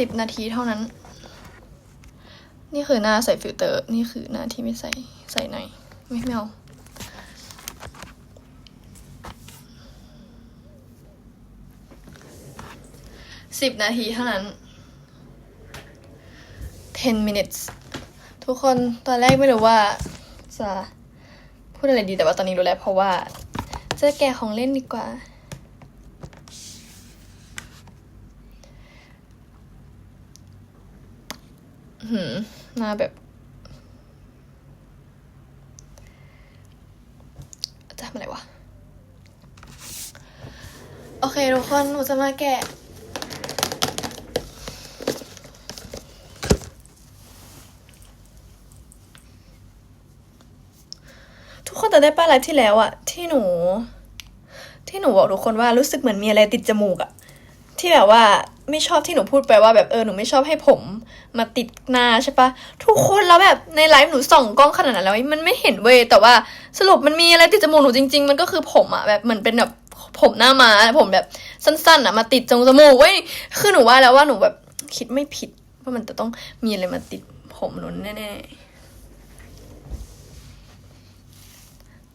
สิบนาทีเท่านั้น นี่คือหน้าใส่ฟิลเตอร์ นี่คือหน้าที่ไม่ใส่ใส่หน่อยไม่ไม่เอาสิบนาทีเท่านั้น 10 minutes ทุกคนตอนแรกไม่รู้ว่าจะพูดอะไรดีแต่ว่าตอนนี้รู้แล้วเพราะว่าจะแกะของเล่นดีกว่า หืมหน้าแบบจะทำอะไรวะ โอเคทุกคน หนูจะมาแกะทุกคนแต่ได้ป้าไลฟ์ที่แล้วอะที่หนู ที่หนูบอกทุกคนว่ารู้สึกเหมือนมีอะไรติดจมูกอะที่แบบว่า ไม่ชอบที่หนูพูดไปว่าแบบเออหนูไม่ชอบให้ผมมาติดหน้าใช่ปะทุกคนแล้วแบบในไลฟ์หนูส่องกล้องขนาดนั้นแล้วมันไม่เห็นเว้ยแต่ว่าสรุปมันมีอะไรติดจมูกหนูจริง ๆ มันก็คือผมอะแบบเหมือนเป็นแบบผมหน้ามาผมแบบสั้นๆอะมาติดจงจมูกเว้ยคือหนูว่าแล้วว่าหนูแบบคิดไม่ผิดว่ามันจะต้องมีอะไรมาติดผมหนูแน่ๆ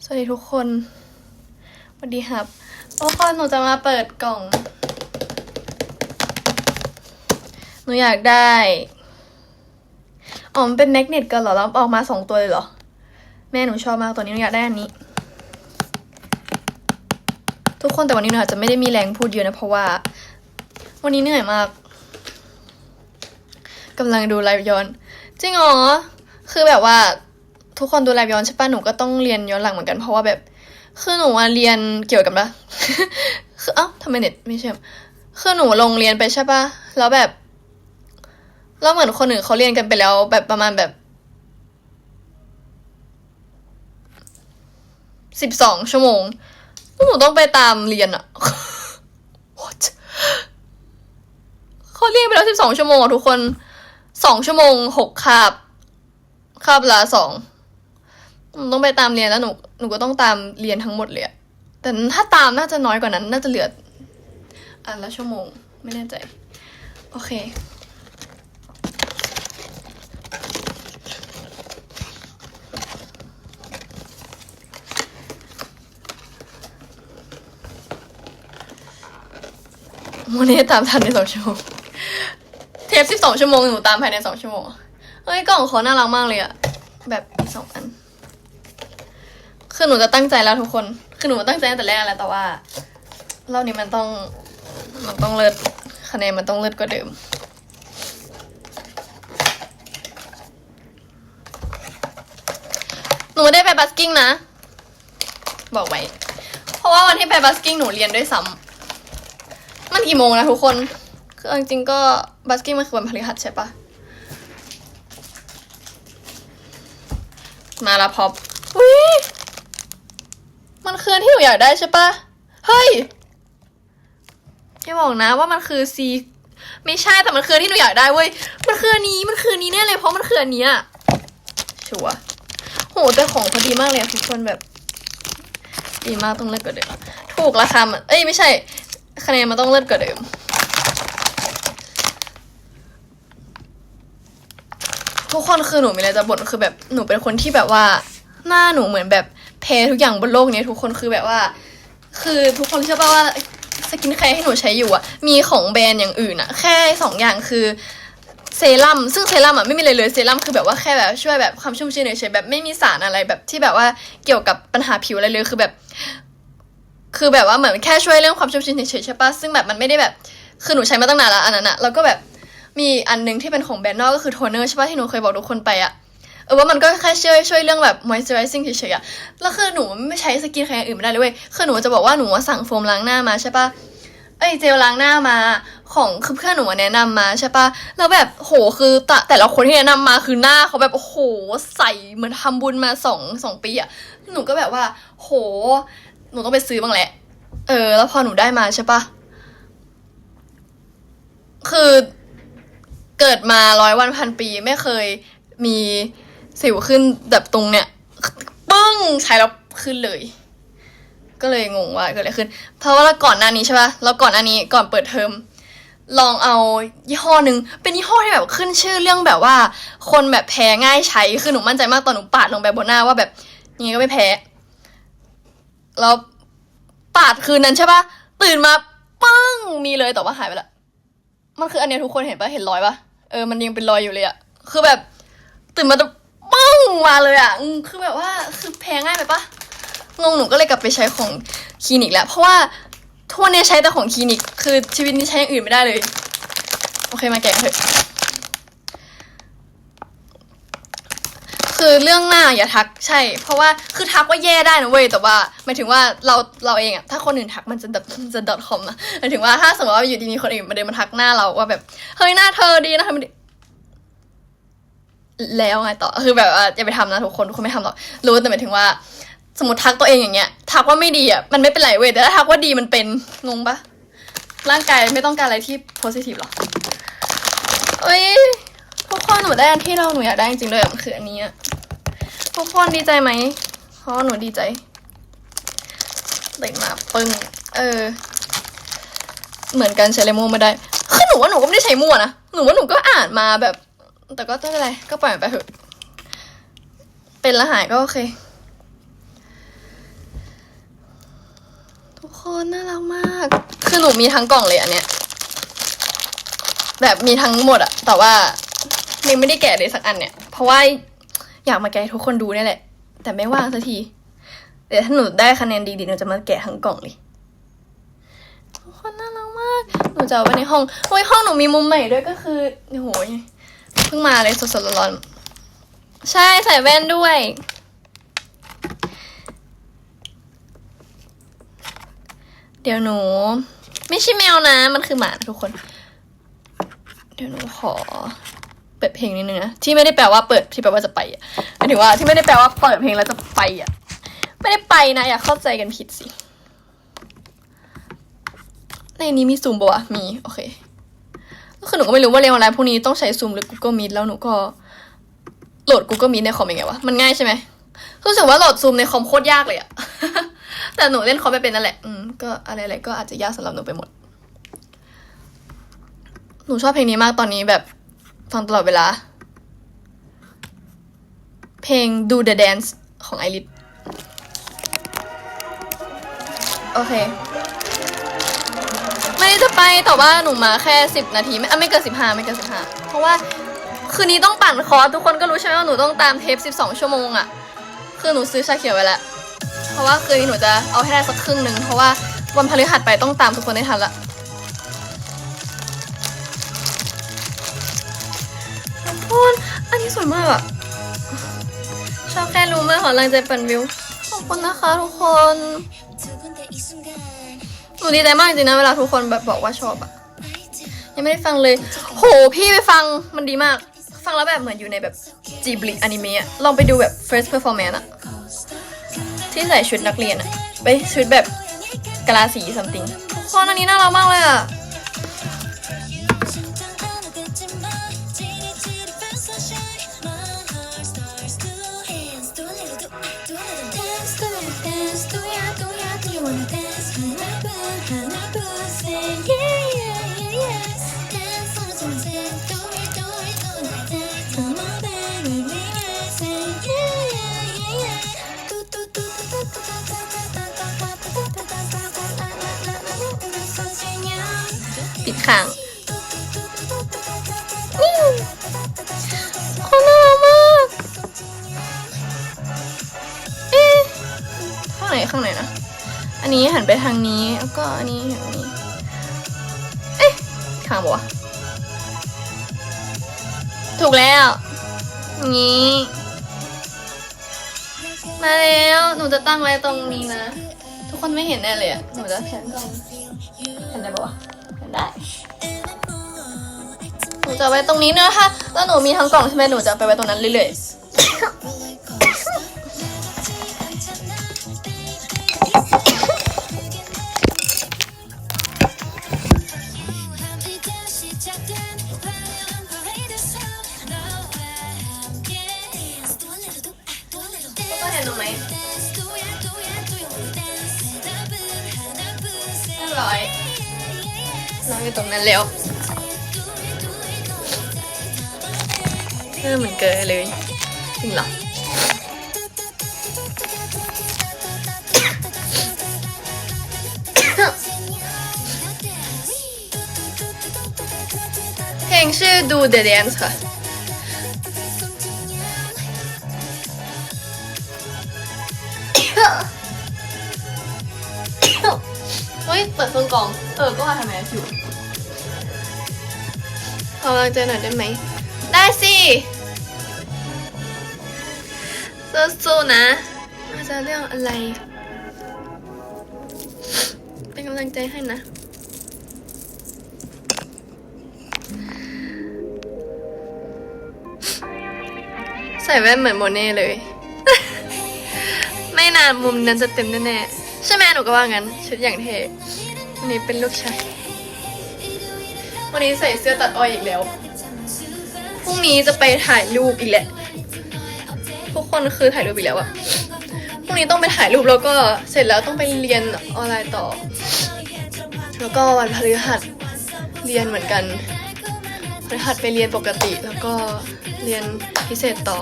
สวัสดีทุกคนสวัสดีครับโอ้คนหนูจะมาเปิดกล่อง หนูอยากได้ อ๋อมันเป็นแมกเนตกันเหรอ แล้วออกมาสองตัวเลยเหรอ แม่หนูชอบมากตัวนี้หนูอยากได้อันนี้ ทุกคนแต่วันนี้หนูอาจจะไม่ได้มีแรงพูดเยอะนะ เพราะว่า วันนี้เหนื่อยมากกำลังดูไลฟ์ย้อน จริงเหรอคือแบบว่าทุกคนดูไลฟ์ย้อนใช่ปะหนูก็ต้องเรียนย้อนหลังเหมือนกันเพราะว่าแบบ คือหนูเรียนเกี่ยวกับนะคือเอ้าทำไมเน็ตไม่เชื่อมคือหนูลงเรียนไปใช่ปะแล้วแบบ แล้วเหมือนคนอื่นเขาเรียนกันไปแล้ว แบบประมาณแบบสิบสองชั่วโมงแล้วหนูต้องไปตามเรียนอะ What เขาเรียนไปแล้วสิบสองชั่วโมงอะทุกคนสองชั่วโมงหกคาบคาบละสองหนูต้องไปตามเรียนแล้วหนูหนูก็ต้องตามเรียนทั้งหมดเลยอะแต่ถ้าตามน่าจะน้อยกว่านั้น น่าจะเหลืออันละชั่วโมง ไม่แน่ใจ โอเค โมเน่ตามทันในสองชั่วโมงเทปสิบสองชั่วโมงหนูตามภายในสองชั่วโมงเฮ้ยกล่องเขาน่ารักมากเลยอะแบบสองอัน คือหนูจะตั้งใจแล้วทุกคน คือหนูตั้งใจตั้งแต่แรกแล้วแต่ว่า รอบนี้มันต้อง มันต้องเลิศคะแนนมันต้องเลิศกว่าเดิมหนูไได้ไปบัสกิ้งนะ บอกไว้ เพราะว่าวันที่ไปบัสกิ้งหนูเรียนด้วยซ้ำ มันกี่โมงนะทุกคน คืออจริงๆก็บัสกิ้งมันคือวันพฤหัสใช่ปะมาละพอปวิมันคือที่หนูอยากได้ใช่ปะเฮ้ยอย่าบอกนะว่ามันคือซีไม่ใช่แต่มันคือที่หนูอยากได้เว้ย มันคืออันนี้ มันคืออันนี้แน่เลยเพราะมันคืออันเนี้ยชัวร์โหแต่ของพอดีมากเลยทุกคนแบบ ดีมากต้องเลิศกว่าเดิมถูกราคามันเอ้ยไม่ใช่ คะแนนมันต้องเลิศกว่าเดิมทุกคนคือหนูมีอะไรจะบ่นคือแบบหนูเป็นคนที่แบบว่าหน้าหนูเหมือนแบบแพ้ทุกอย่างบนโลกนี้ทุกคนคือแบบว่า คือทุกคนเชื่อป่ะว่าสกินแคร์ที่หนูใช้อยู่อะมีของแบรนด์อย่างอื่นอะแค่สองอย่างคือเซรั่มซึ่งเซรั่มอะไม่มีอะไรเลยเซรั่มคือแบบว่าแค่แบบช่วยแบบความชุ่มชื้นเฉยๆแบบไม่มีสารอะไรแบบที่แบบว่าเกี่ยวกับปัญหาผิวอะไรเลยคือแบบ คือแบบว่าเหมือนแค่ช่วยเรื่องความชุ่มชื้นเฉยๆใช่ปะซึ่งแบบมันไม่ได้แบบ คือหนูใช้มาตั้งนานแล้วอันนั้นอะแล้วก็แบบมีอันหนึงที่เป็นของแบรนด์นอกก็คือโทนเนอร์ใช่ปะที่หนูเคยบอกทุกคนไปอะเออว่ามันก็แค่ช่วยช่วยเรื่องแบบ moisturizing เฉยๆอะแล้วคือหนูไม่ใช้สกินแคร์อื่นไม่ได้เลยเว้ย คือหนูจะบอกว่าหนูสั่งโฟมล้างหน้ามาใช่ปะเอ้ยเจลล้างหน้ามาของคือเพื่อนหนูแนะนำมาใช่ปะแล้วแบบโหคือแต่แต่ละคนที่แนะนำมาคือหน้าเขาแบบโอ้โหใสเหมือนทำบุญมาสองสองปีอะหนูก็แบบว่า โห หนูต้องไปซื้อบ้างแหละ เออ แล้วพอหนูได้มาใช่ปะคือเกิดมาร้อยวันพันปีไม่เคยมีสิวขึ้นแบบตรงเนี้ยปึ้งใช้แล้วขึ้นเลย ก็เลยงงว่าเกิดอะไรขึ้น เพราะว่าก่อนหน้านี้ใช่ปะแล้วก่อนหน้านี้ก่อนเปิดเทอมลองเอายี่ห้อหนึ่งเป็นยี่ห้อที่แบบขึ้นชื่อเรื่องแบบว่า คนแบบแพ้ง่ายใช้คือหนูมั่นใจมากตอนหนูปาดลงไปบนหน้าว่าแบบยังไงก็ไม่แพ้ แล้วปาดคืนนั้นใช่ปะตื่นมาปังมีเลยแต่ว่าหายไปละมันคืออันเนี้ยทุกคนเห็นปะเห็นรอยปะเออมันยังเป็นรอยอยู่เลยอะคือแบบ ตื่นมาจะปังมาเลยอะคือแบบว่าคือแพ้ง่ายไปปะงงหนูก็เลยกลับไปใช้ของคลินิกแล้ว เพราะว่าทั่วเนี้ยใช้แต่ของคลินิก คือชีวิตนี้ใช้อย่างอื่นไม่ได้เลย โอเคมาแกะเถอะ คือเรื่องหน้าอย่าทักใช่ เพราะว่าคือทักว่าแย่ได้นะเว้ยแต่ว่าหมายถึงว่าเราเราเองอะถ้าคนอื่นทักมันจะดจะ .com นะหมายถึงว่าถ้าสมมติว่าอยู่ดีมีคนอื่นมาเดินมาทักหน้าเราว่าแบบเฮ้ยหน้าเธอดีนะทำไมดีแล้วไงต่อคือแบบว่าอย่าไปทำนะทุกคนทุกคนไม่ทำหรอกรู้แต่หมายถึงว่า สมมติทักตัวเองอย่างเงี้ย ทักว่าไม่ดีอะมันไม่เป็นไรเว้ยแต่ถ้าทักว่าดีมันเป็นงงปะร่างกายไม่ต้องการอะไรที่ positive หรอเอ้ย หนูได้อันที่เราหนูอยากได้จริงๆเลยอะมันคืออันนี้ทุกคนดีใจไหมเพราะหนูดีใจตื่นมาปึ้งเออ เหมือนกันใช้เลโมไม่ได้คือหนูว่าหนูก็ไม่ได้ใช้มั่วนะหนูว่าหนูก็อ่านมาแบบ แต่ก็ไม่เป็นไรก็ปล่อยไปเถอะเป็นละหายก็โอเค ทุกคนน่ารักมาก คือหนูมีทั้งกล่องเลยอันเนี้ยแบบมีทั้งหมดอะแต่ว่า ยังไม่ได้แกะเลยสักอันเนี่ย เพราะว่าอยากมาแกะให้ทุกคนดูนี่แหละ แต่ไม่ว่างสักทีเดี๋ยวถ้าหนูได้คะแนนดีๆหนูจะมาแกะทั้งกล่องเลยทุกคนน่ารักมาก หนูจะเอาไว้ในห้องโอ้ยห้องหนูมีมุมใหม่ด้วยก็คือโอ้โหเพิ่งมาเลยสดๆร้อนๆใช่ใส่แว่นด้วยเดี๋ยวหนู ไม่ใช่แมวนะ มันคือหมาทุกคน เดี๋ยวหนูขอ ปิดเพลงนิดนึงนะที่ไม่ได้แปลว่าเปิดที่แปลว่าจะไปอะหมายถึงว่าที่ไม่ได้แปลว่าเปิดเพลงแล้วจะไปอะไม่ได้ไปนะอย่าเข้าใจกันผิดสิ ในนี้มีซูมปะวะมีโอเคก็คือหนูก็ไม่รู้ว่าเรียนออนไลน์พวกนี้ต้องใช้ซูมหรือ Google Meet แล้วหนูก็โหลด Google Meet ในคอมยังไงวะมันง่ายใช่ไหมรู้สึกว่าโหลดซูมในคอมโคตรยากเลยอะแต่หนูเล่นคอมไม่เป็นนั่นแหละอืมก็อะไรๆก็อาจจะยากสำหรับหนูไปหมด หนูชอบเพลงนี้มากตอนนี้แบบ ฟังตลอดเวลา เพลง Do the Dance ของไอริสโอเค ไม่ได้จะไปแต่ว่าหนูมาแค่สิบนาที ไม่อะไม่เกินสิบห้าไม่เกินสิบห้าเพราะว่าคืนนี้ต้องปั่นคอร์สทุกคนก็รู้ใช่ไหมว่าหนูต้องตามเทปสิบสองชั่วโมงอะ่ะ คือหนูซื้อชาเขียวไว้แล้ว เพราะว่าคืนนี้หนูจะเอาให้ได้สักครึ่งหนึ่งเพราะว่าวันพฤหัสไปต้องตามทุกคนให้ทันละ คนอันนี้สวยมากอะชอบแค่รู้เมื่อขอแรงใจปั่นวิว ขอบคุณนะคะทุกคนหนูดีใจมากจริงๆนะเวลาทุกคนแบบบอกว่าชอบอะยังไม่ได้ฟังเลย โหพี่ไปฟังมันดีมาก ฟังแล้วแบบเหมือนอยู่ในแบบจีบลิอนิเมะลองไปดูแบบ first performance อะที่ใส่ชุดนักเรียนอะไปชุดแบบกะลาสี something คนอันนี้น่ารักมากเลยอะ ไหนข้างไหนนะ อันนี้หันไปทางนี้แล้วก็อันนี้ทางนี้ เอ๊ะข้างบวะถูกแล้วงนี้มาแล้วหนูจะตั้งไว้ตรงนี้นะ ทุกคนไม่เห็นแน่เลยอะหนูจะแผนกล้องเห็นได้ปะวะเห็นได้หนูจะไว้ตรงนี้เนอะถ้าแล้วหนูมีทั้งกล่องใช่ไหมหนูจะไปไว้ตรงนั้นเรื่อยๆ เห็นหนูไหมเรียบร้อยน้องอยู่ตรงนั้นแล้วเออเหมือนเกิดเลย จริงเหรอเพลงชื่อ Do the Dance ค่ะ ฮ้ย เปิดเครื่องกรอง เออ ก็ว่าทำไมอยู่ขอกำลังใจหน่อยได้ไหม ได้สิสู้ๆนะว่าจะเรื่องอะไร เป็นกำลังใจให้นะใส่แว่นเหมือนโมเน่เลย ไม่นานมุมนั้นจะเต็มแน่ๆ ใช่ไหมหนูก็ว่างั้น ชุดอย่างเท่วันนี้เป็นลูกชายวันนี้ใส่เสื้อตัดอ้อยอีกแล้วพรุ่งนี้จะไปถ่ายรูปอีกแหละ ทุกคนคือถ่ายรูปอีกแล้วอะพรุ่งนี้ต้องไปถ่ายรูปแล้วก็เสร็จแล้วต้องไปเรียนออนไลน์ต่อ แล้วก็วันพฤหัสเรียนเหมือนกันพฤหัสไปเรียนปกติแล้วก็เรียนพิเศษต่อ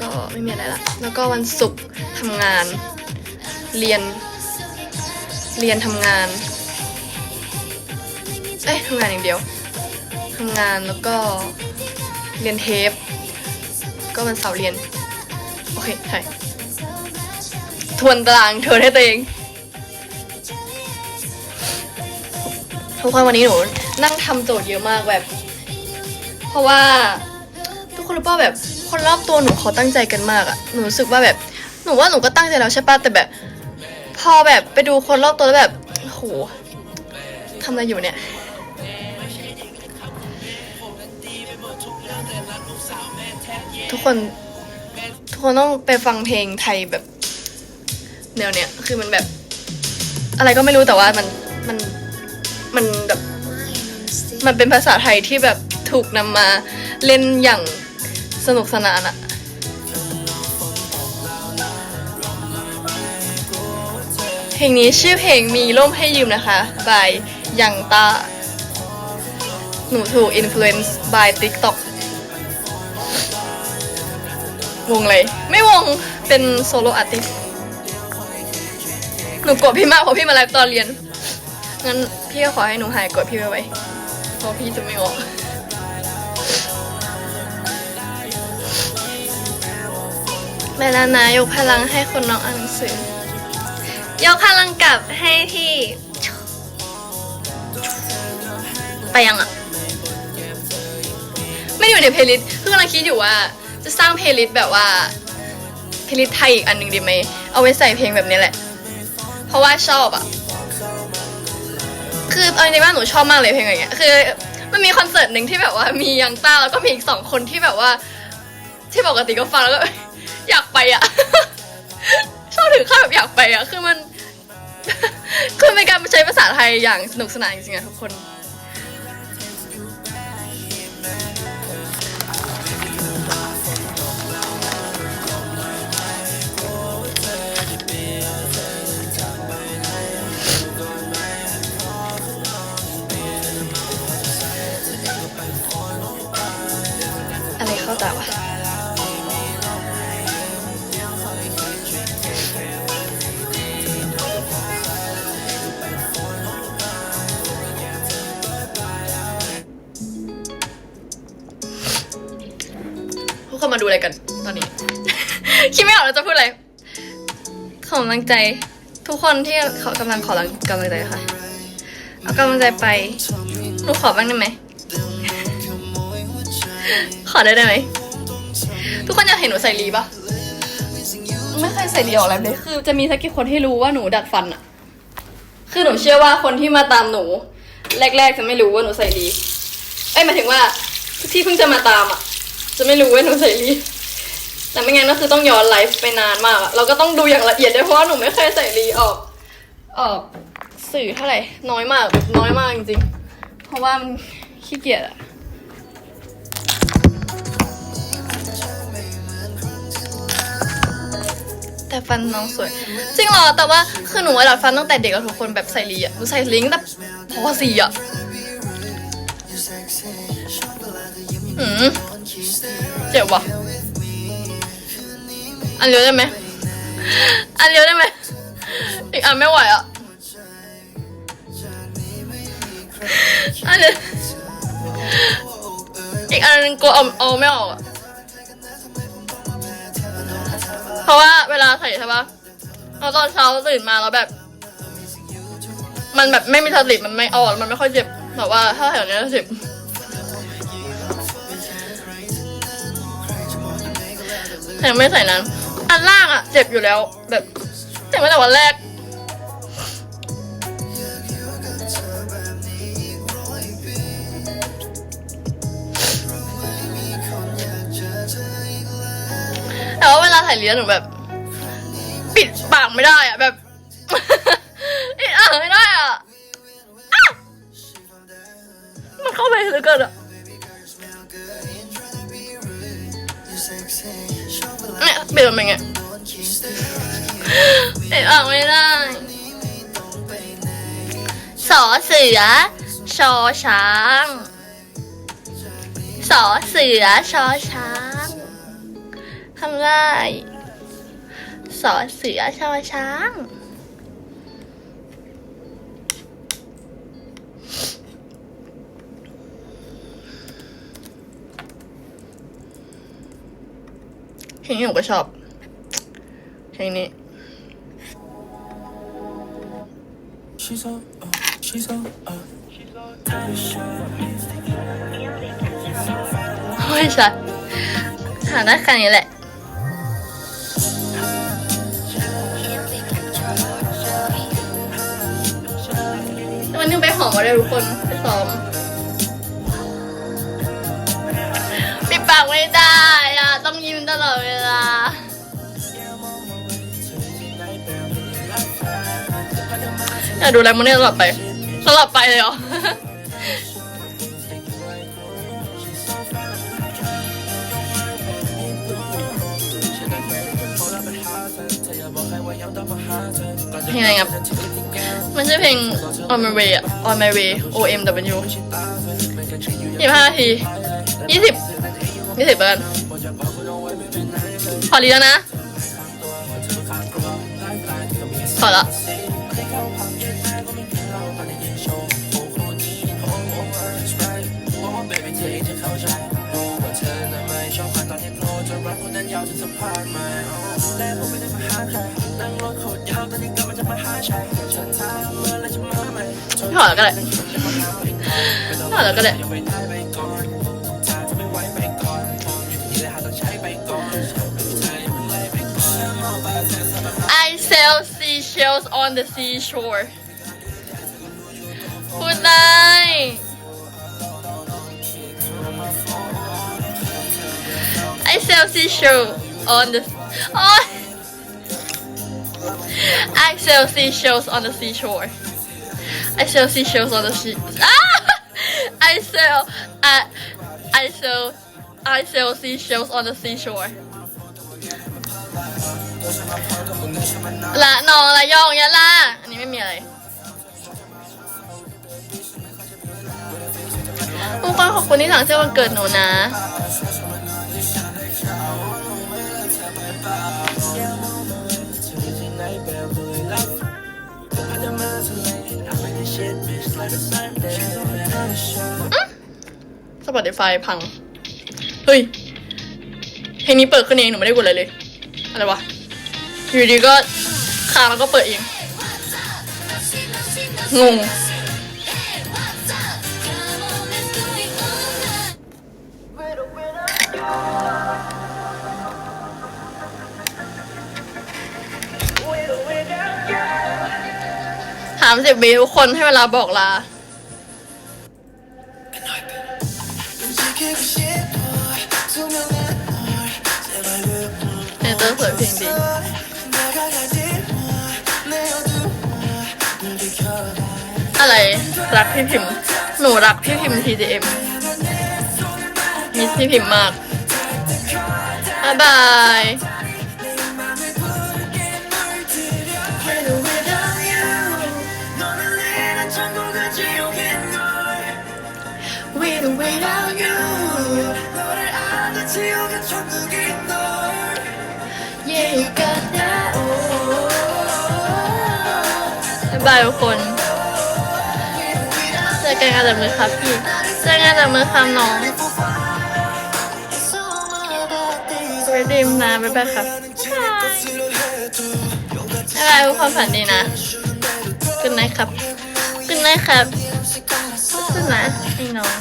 ก็ไม่มีอะไรละ แล้วก็วันศุกร์ทำงาน เรียน เรียนทำงาน เอ้ยทำงานอย่างเดียวทำงานแล้วก็เรียนเทป ก็วันเสาร์เรียน โอเคใช่ทวนตารางทวนให้ตัวเองทุกคนวันนี้หนูนั่งทำโจทย์เยอะมากแบบ เพราะว่าทุกคนรู้ป่ะแบบคนรอบตัวหนูเขาตั้งใจกันมากอะหนูรู้สึกว่าแบบหนูว่าหนูก็ตั้งใจแล้วใช่ป่ะแต่แบบ พอแบบไปดูคนรอบตัวแล้วแบบโหทำอะไรอยู่เนี่ย ทุกคน ทุกคนต้องไปฟังเพลงไทยแบบแนวเนี้ยคือมันแบบ อะไรก็ไม่รู้แต่ว่ามันมันมันแบบมันเป็นภาษาไทยที่แบบถูกนำมาเล่นอย่างสนุกสนานอะ ลงนี้ชื่อเพลงมีร่มให้ยืมนะคะ by ยังตา หนูถูก influence by TikTok วงเลย ไม่วงเป็นโซโลอาร์ติสหนูกดพี่มากเพราะพี่มาไลฟ์ตอนเรียน งั้นพี่ก็ขอให้หนูหายกดพี่ไว้ไว้เพราะพี่จะไม่ออกเวลานายกพลังให้คนน้องอ่านหนังสือ ยกพลังกลับให้พี่ ไปยังอะ ไม่อยู่ในเพลย์ลิสต์คือกำลังคิดอยู่ว่า จะสร้างเพลย์ลิสต์แบบว่า เพลย์ลิสต์ไทยอีกอันหนึ่งดีไหม เอาไว้ใส่เพลงแบบนี้แหละ เพราะว่าชอบอะ คือเอาจริงๆว่าหนูชอบมากเลยเพลงอย่างเงี้ย คือมันมีคอนเสิร์ตหนึ่งที่แบบว่ามียังต้าแล้วก็มีอีกสองคนที่แบบว่า ที่ปกติก็ฟังแล้วก็อยากไปอะ ชอบถึงขั้นแบบอยากไปอะ คือมัน คือเป็นการใช้ภาษาไทยอย่างสนุกสนานจริงๆอะทุกคน ลังใจทุกคนที่เขากำลังขอกำลังใจค่ะ เอากำลังใจไปหนูขอบ้างได้ไหม ขอได้ได้ไหม ทุกคนอยากเห็นหนูใส่ลีปะไม่เคยใส่ลีออกแล้วเลยคือจะมีสักกี่คนที่รู้ว่าหนูดัดฟันอะคือหนูเชื่อว่าคนที่มาตามหนู แรก ๆ จะไม่รู้ว่าหนูใส่ลีเอ้ยหมายถึงว่าที่เพิ่งจะมาตามอะจะไม่รู้ว่าหนูใส่ลี แต่ไม่งั้นก็คือต้องย้อนไลฟ์ไปนานมากอะเราก็ต้องดูอย่างละเอียดด้วยเพราะว่าหนูไม่เคยใส่ลีออกออกสื่อเท่าไหร่ น้อยมากน้อยมากจริงๆ เพราะว่ามันขี้เกียจอะแต่ฟันน้องสวย จริงเหรอ แต่ว่าคือหนูอะดัดฟันตั้งแต่เด็กอะทุกคนแบบใส่ลีอะหนูใส่ลิงตั้งแต่พสี่อะอืมเจ็บว่ะ อันเลี้ยวได้ไหมอันเลี้ยวได้ไหมอีกอันไม่ไหวอะอันเลี้ยวอีกอันนึงกลัวเอาเอาไม่ออกอะเพราะว่าเวลาใส่ใช่ปะเราตอนเช้าตื่นมาแล้วแบบ มันแบบไม่มีสติมันไม่ออกมันไม่ค่อยเจ็บแต่ว่าถ้าแถวนี้เจ็บแต่ไม่ใส่นั้น อันล่างอะเจ็บอยู่แล้ว แบบเจ็บมาแต่วันแรก แต่ว่าเวลาถ่ายเลี้ยงหนูแบบ ปิดปากไม่ได้อะแบบปิดอ่างไม่ได้อะมันเข้าไปเหลือเกินอะ เนี่ยปิดมันเป็นไงปิดอ่างไม่ได้สอเสือ ชอช้างสอเสือ ชอช้างทำได้สอเสือ ชอช้าง ลงนี้หนูก็ชอบเพลงนี้ She's so, uh, she's so, uh. ไม่ใช่หาได้แค่นี้แหละวันนี้ไปหอมมาเลยทุกคนไปซ้อมปิดปากไม่ได้ อยากดูแลมันเนี่ยตลอดไปตลอดไปเลยเหรอเพลงอะไรครับมันชื่อเพลง On My Way อะ On My Way O M W ยี่ห้านาทียี่สิบยี่สิบเบิร์นพอดีแล้วนะพอละ ถอดแล้วก็ได้ถอดแล้วก็ได้ I sell seashells on the seashore พูดได้ I sell seashell On the โอ๊ย I sell seashells on the seashore I sell seashells on the sea. Ah! I sell I I sell I sell seashells on the seashore. ละนองละยองยะล่าอันนี้ไม่มีอะไรทุกคนขอบคุณที่สั่งเสื้อวันเกิดหนูนะ สปอติฟายพัง เฮ้ย เพลงนี้เปิดขึ้นเอง หนูไม่ได้กดอะไรเลย อะไรวะ อยู่ดีก็ค้างแล้วก็เปิดเอง งงามสิบวิทุกคนให้เวลาบอกลาเอเตอร์สวยเพลงดี อะไร รักพี่พิมพ์ หนูรักพี่พิมพ์ TDM มิสพี่พิมพ์มาก บ๊ายบาย with or without you 너를 아는 지옥의 천국인 널 yeah you got that oh บ๊ายบายทุกคนเจอกันงานจับมือครับพี่เจอกันงานจับมือครับน้องไปดิมนะบ๊ายบายครับบ๊ายบายทุกคนฝันดีนะกุนไนครับกุนไนครับ ขึ้นนะไอ้น้อง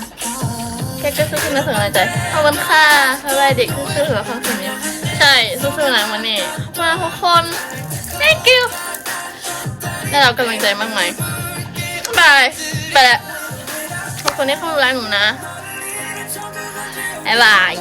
แกก็สู้ๆนะส่งกำลังใจขอบคุณค่ะบ๊ายบายเด็กสู้ๆสำหรับความสุขนี้ใช่สู้ๆนะมันนี่มาทุกคน thank you ได้รับกำลังใจมากไหมบายไปแล้วขอบคุณที่เข้ามาดูแลหนูนะบ๊ายบาย